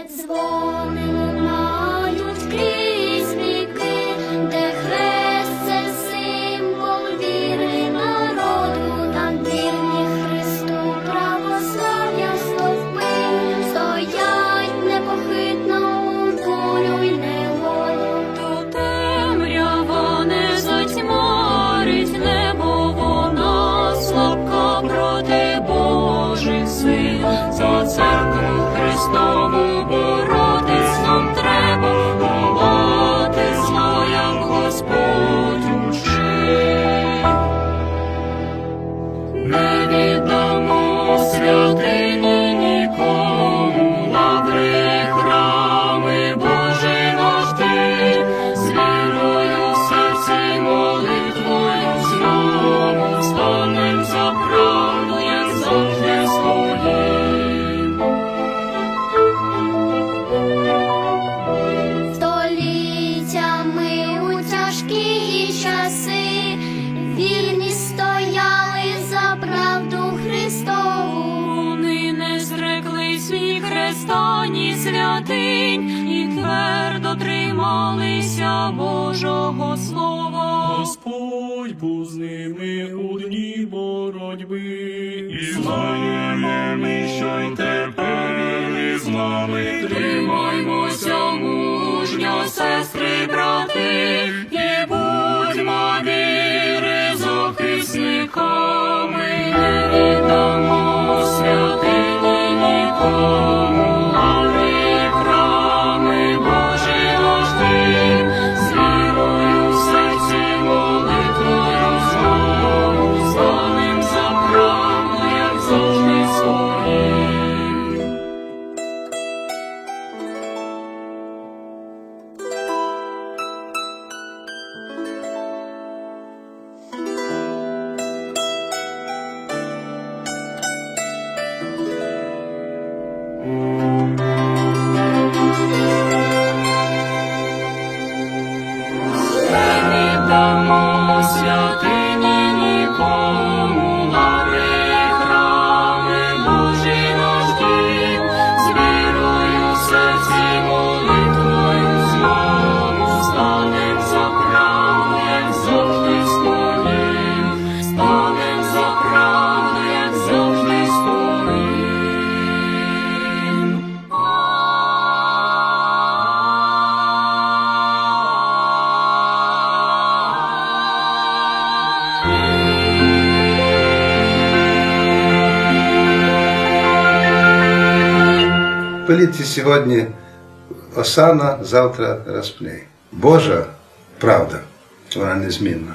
its voice. Amen. святинь і твердо трималися Божого Слова. Господь був з ними у дні боротьби, і знаємо ми, що й тепер і з нами тримаймося мужньо, сестри, брати. Oh. політці сьогодні осана, завтра розплей. Божа правда, вона незмінна.